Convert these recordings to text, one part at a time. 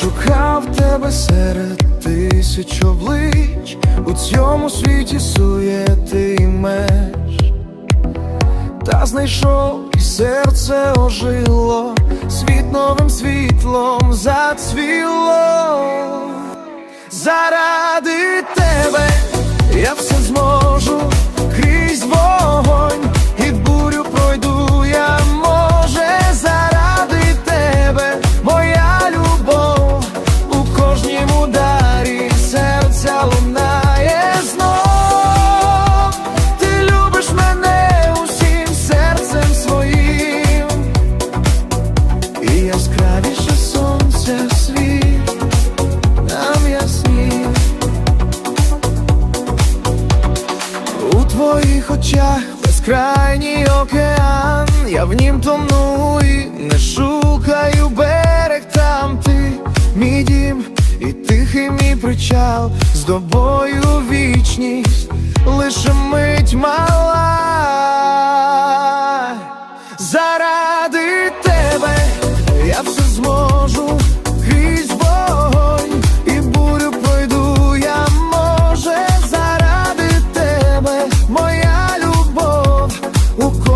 Шукав тебе серед тисяч облич. У цьому світі суєти і меж, та знайшов і серце ожило, світ новим світлом зацвіло. Заради тебе яскравіше сонця світ нам ясні. У твоїх очах безкрайній океан, я в нім тону і не шукаю берег там ти, мій дім і тихий мій причал, з тобою вічність, лише мить мала.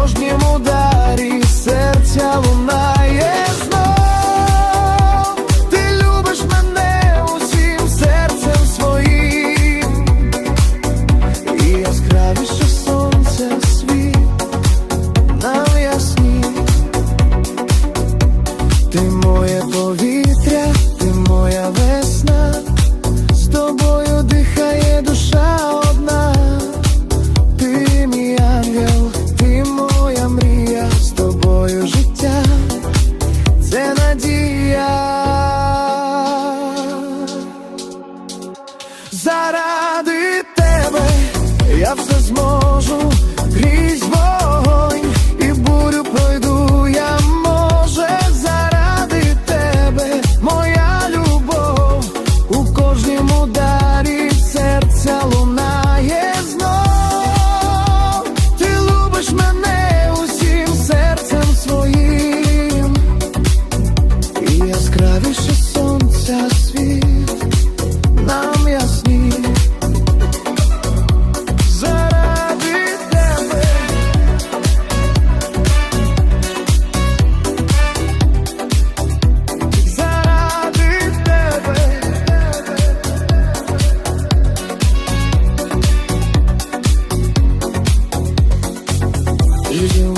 Кожнім ударі серця Jak ze zmorzu you